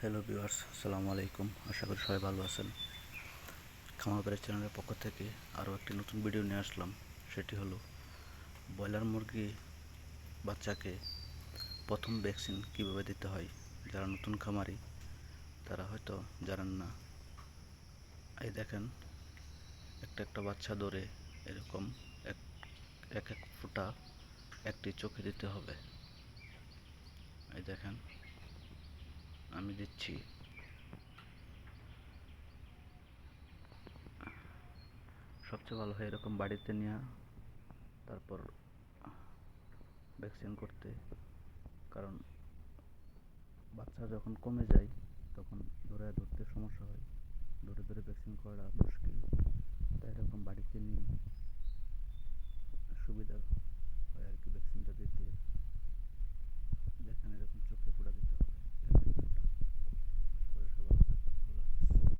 Hello viewers আসসালামু আলাইকুম আশা করি সবাই ভালো আছেন। খামার বাড়ির চ্যানেলের পক্ষ থেকে আরও একটি নতুন ভিডিও নিয়ে আসলাম। সেটি হলো, ব্রয়লার মুরগি বাচ্চাকে প্রথম ভ্যাকসিন কীভাবে দিতে হয়? যারা নতুন খামারি, তারা হয়তো জানেন না। এই দেখেন, একটা একটা বাচ্চা ধরে এরকম এক এক ফোঁটা একটি চোখে দিতে হবে। এই দেখেন আমি দিচ্ছি। সবচেয়ে ভালো হয় এরকম বাড়িতে নেওয়া তারপর ভ্যাকসিন করতে। কারণ বাচ্চা যখন কমে যায়, তখন ধরে ধরতে সমস্যা হয়। ধরে ধরে ভ্যাকসিন করা মুশকিল। তাই এরকম বাড়িতে নিয়ে সুবিধা